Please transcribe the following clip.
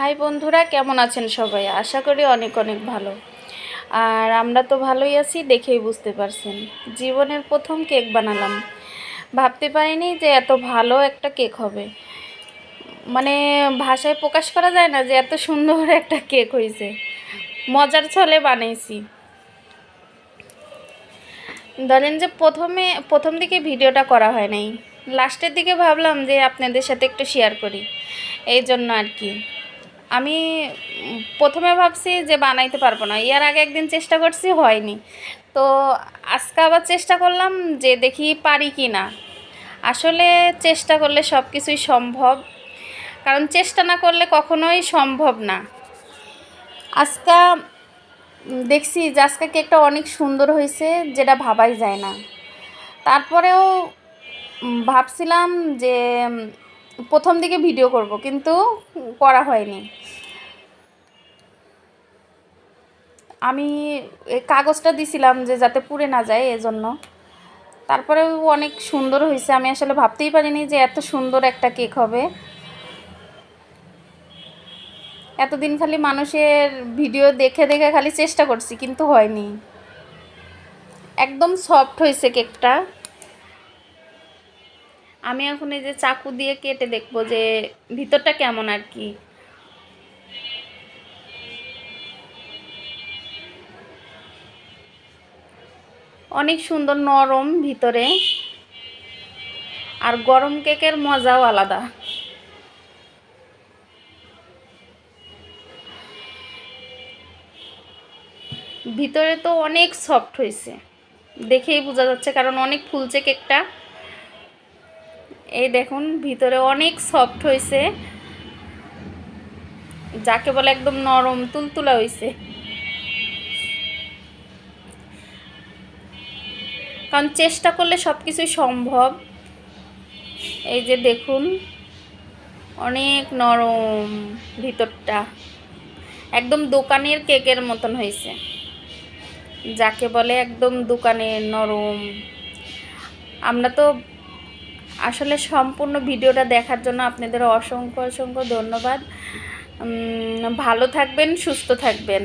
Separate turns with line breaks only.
High বন্ধুরা, কেমন আছেন সবাই? আশা করি অনেক অনেক ভালো। আর আমরা তো ভালোই আছি, দেখেই বুঝতে পারছেন। জীবনের প্রথম কেক বানালাম। ভাবতে পারিনি যে এত ভালো একটা কেক হবে। মানে ভাষায় প্রকাশ করা যায় না যে এত সুন্দর একটা কেক হয়েছে। মজার ছলে বানাইছি। ধরেন যে প্রথমে, প্রথম দিকে ভিডিওটা করা হয় নাই। লাস্টের দিকে ভাবলাম যে আপনাদের সাথে একটু শেয়ার করি। এই জন্য আর কি। আমি প্রথমে ভাবছি যে বানাইতে পারব না। এর আগে একদিন চেষ্টা করছি, হয়নি। তো আজকে আবার চেষ্টা করলাম যে দেখি পারি কি না আসলে চেষ্টা করলে সব কিছুই সম্ভব, কারণ চেষ্টা না করলে কখনোই সম্ভব না। আজকে দেখছি যে আজকে কেকটা অনেক সুন্দর হয়েছে, যেটা ভাবাই যায় না। তারপরেও ভাবছিলাম যে প্রথম দিকে ভিডিও করব, কিন্তু করা হয়নি। আমি কাগজটা দিছিলাম যে যাতে পুড়ে না যায় এজন্য। তারপরেও অনেক সুন্দর হয়েছে। আমি আসলে ভাবতেই পারিনি যে এত সুন্দর একটা কেক হবে। এতদিন খালি মানুষের ভিডিও দেখে দেখে খালি চেষ্টা করছি, কিন্তু হয়নি। একদম সফট হয়েছে কেকটা। আমি এখন এই যে চাকু দিয়ে কেটে দেখব যে ভিতরটা কেমন আর কি। অনেক সুন্দর নরম ভিতরে। আর গরম কেকের মজাও আলাদা। ভিতরে তো অনেক সফট হয়েছে। দেখেই বোঝা যাচ্ছে, কারণ অনেক ফুলছে কেকটা। এই দেখুন, ভিতরে অনেক সফট হয়েছে যাকে বলে একদম নরম, তুলতুলা হয়েছে কারণ চেষ্টা করলে সব কিছুই সম্ভব। এই যে দেখুন, অনেক নরম ভিতরটা। একদম দোকানের কেকের মতন হয়েছে যাকে বলে একদম দোকানের নরম। আমরা তো আসলে সম্পূর্ণ ভিডিওটা দেখার জন্য আপনাদের অসংখ্য অসংখ্য ধন্যবাদ। ভালো থাকবেন সুস্থ থাকবেন।